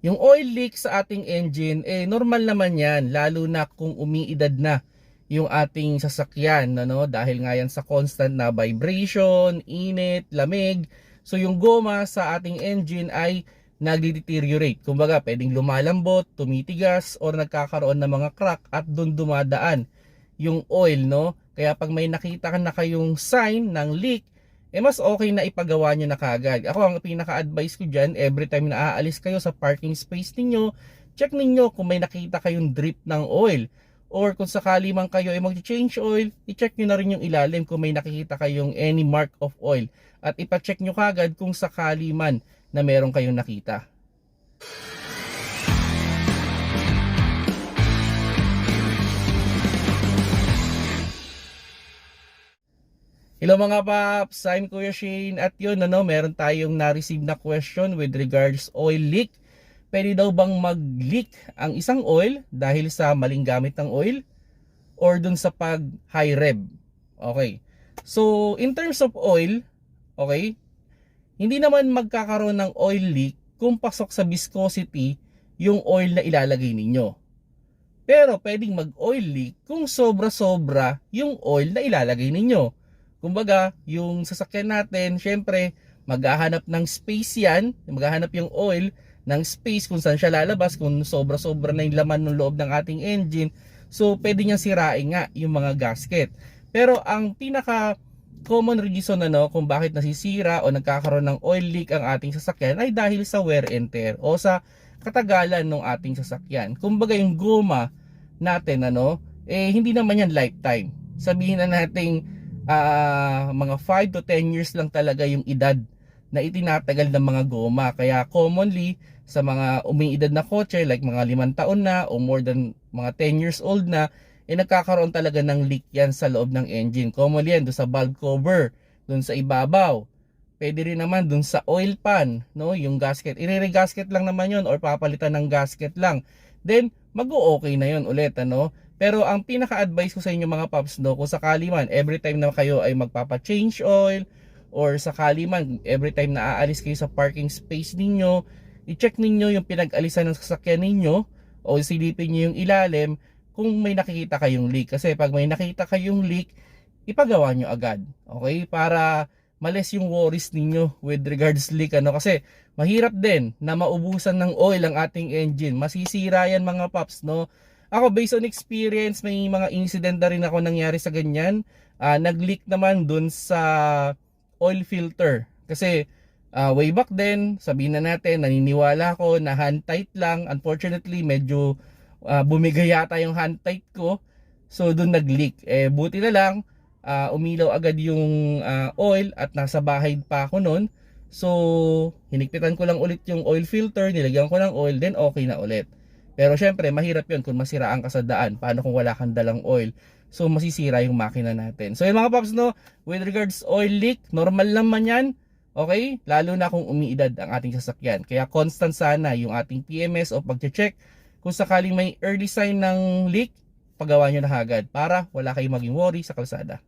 Yung oil leak sa ating engine, eh normal naman yan, lalo na kung umiidad na yung ating sasakyan, ano, dahil nga yan sa constant na vibration, init, lamig. So yung goma sa ating engine ay nagde-deteriorate. Kumbaga, pwedeng lumalambot, tumitigas, or nagkakaroon ng mga crack at doon dumadaan yung oil, no? Kaya pag may nakita ka na kayong sign ng leak, eh mas okay na ipagawa nyo na kagad. Ako ang pinaka-advice ko dyan, every time na aalis kayo sa parking space ninyo, check ninyo kung may nakita kayong drip ng oil. Or kung sakali man kayo ay mag-change oil, i-check nyo na rin yung ilalim kung may nakikita kayong any mark of oil. At ipacheck nyo kagad kung sakali man na meron kayong nakita. Hello mga paps, I'm Kuya Shane at yun ano, meron tayong na-receive na question with regards oil leak. Pwede daw bang mag-leak ang isang oil dahil sa maling gamit ng oil or dun sa pag high rev? Okay. So, in terms of oil, okay, hindi naman magkakaroon ng oil leak kung pasok sa viscosity yung oil na ilalagay ninyo. Pero pwedeng mag-oil leak kung sobra-sobra yung oil na ilalagay ninyo. Kumbaga, yung sasakyan natin, syempre, maghahanap ng space yan, maghahanap yung oil ng space kung saan siya lalabas, kung sobra-sobra na yung laman ng loob ng ating engine. So, pwede niyang sirain nga yung mga gasket. Pero ang pinaka common reason ano kung bakit nasisira o nagkakaroon ng oil leak ang ating sasakyan ay dahil sa wear and tear o sa katagalan ng ating sasakyan. Kumbaga yung goma natin ano, eh hindi naman yan lifetime. Sabihin na nating ah, mga 5 to 10 years lang talaga yung edad na itinatagal ng mga goma. Kaya commonly sa mga umiidad na kotse like mga 5 taon na o more than mga 10 years old na eh nagkakaroon talaga ng leak yan sa loob ng engine. Commonly yan doon sa valve cover, doon sa ibabaw. Pwede rin naman doon sa oil pan, no, yung gasket. Ire-gasket lang naman yon or papalitan ng gasket lang. Then mag-o-okay na yon ulit ano. Pero ang pinaka-advice ko sa inyo mga paps no, kung sakali man every time na kayo ay magpapa-change oil or sakali man every time na aalis kayo sa parking space ninyo, i-check ninyo yung pinag-alisan ng sasakyan ninyo o silipin niyo yung ilalim kung may nakikita kayong leak. Kasi pag may nakita kayong leak, ipagawa nyo agad. Okay? Para males yung worries ninyo with regards leak. Ano? Kasi mahirap din na maubusan ng oil ang ating engine. Masisira yan mga paps. No? Ako based on experience, may mga incident na rin ako nangyari sa ganyan. Ah, nag-leak naman dun sa oil filter. Kasi ah, way back then, sabihin na natin, naniniwala ako na hand tight lang. Unfortunately, medyo ah, bumigay yata yung hand tight ko. So doon nag-leak. Eh buti na lang ah, umilaw agad yung ah, oil at nasa bahay pa ako noon. So hinikpitan ko lang ulit yung oil filter, nilagyan ko ng oil, then okay na ulit. Pero syempre, mahirap yun kung masiraan ka sa daan. Paano kung wala kang dalang oil? So, masisira yung makina natin. So, yun mga paps, no? With regards oil leak, normal naman yan. Okay? Lalo na kung umiidad ang ating sasakyan. Kaya constant sana yung ating PMS o pag-check. Kung sakaling may early sign ng leak, pagawa nyo na agad para wala kayong maging worry sa kalsada.